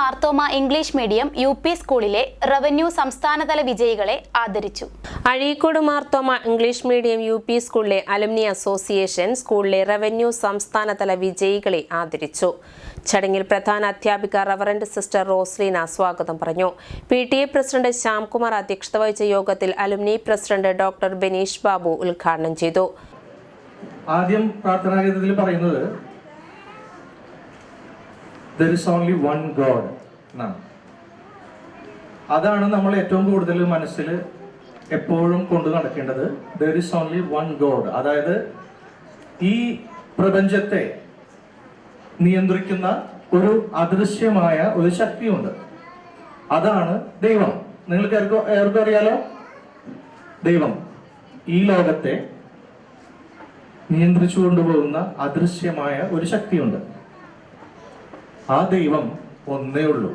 Marthoma English medium U P സ്കൂളിലെ revenue സംസ്ഥാനതല വിജയികളെ ആദരിച്ചു. Azhikode Marthoma English medium U P സ്കൂളിലെ അലുമിനി അസോസിയേഷൻ സ്കൂളിലെ റവന്യൂ സംസ്ഥാനതല വിജയികളെ ആദരിച്ചു. ചടങ്ങിൽ പ്രധാന അധ്യാപിക റവറന്റ് സിസ്റ്റർ റോസ്ലീന സ്വാഗതം പറഞ്ഞു. P T A president Shyamkumar അധ്യക്ഷത വഹിച്ച യോഗത്തിൽ alumni president doctor Bineesh Babu ഉദ്ഘാടനം ചെയ്തു. ആദ്യം പ്രാർത്ഥനാഗീതത്തിൽ പറയുന്നത് there is only one God എന്നാണ്. അതാണ് നമ്മൾ ഏറ്റവും കൂടുതൽ മനസ്സിൽ എപ്പോഴും കൊണ്ടു നടക്കേണ്ടത്. There is only one God അതായത് ഈ പ്രപഞ്ചത്തെ നിയന്ത്രിക്കുന്ന ഒരു അദൃശ്യമായ ഒരു ശക്തിയുണ്ട്. അതാണ് ദൈവം. നിങ്ങൾക്ക് ഏർക്കും ഏർക്കും അറിയാലോ? ദൈവം ഈ ലോകത്തെ നിയന്ത്രിച്ചു കൊണ്ടുപോകുന്ന അദൃശ്യമായ ഒരു ശക്തിയുണ്ട്. ആ ദൈവം ഒന്നേ ഉള്ളൂ.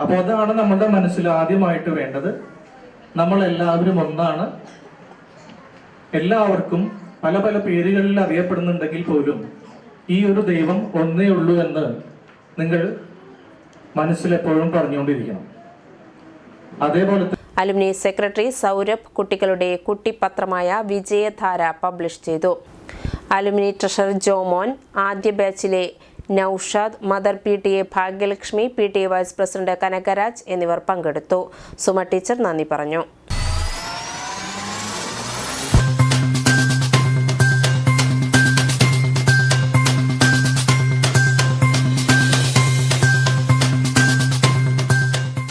അപ്പൊ അതാണ് നമ്മുടെ മനസ്സിൽ ആദ്യമായിട്ട് വേണ്ടത്. നമ്മൾ എല്ലാവരും ഒന്നാണ്. എല്ലാവർക്കും പല പല പേരുകളിൽ അറിയപ്പെടുന്നുണ്ടെങ്കിൽ പോലും ഈ ഒരു ദൈവം ഒന്നേ ഉള്ളൂ എന്ന് നിങ്ങൾ മനസ്സിലെപ്പോഴും പറഞ്ഞുകൊണ്ടിരിക്കണം. അതേപോലെ അലുമിനി സെക്രട്ടറി സൗരഭ് കുട്ടികളുടെ കുട്ടിപ്പത്രമായ വിജയധാര പബ്ലിഷ് ചെയ്തു. അലുമിനി ട്രഷറർ ജോമോൻ ആദ്യ ബാച്ചിലെ Naushad mother P T A Bhagyalakshmi P T A vice president Kanakaraj എന്നിവർ പങ്കെടുത്തു. സുമ ടീച്ചർ നന്ദി പറഞ്ഞു.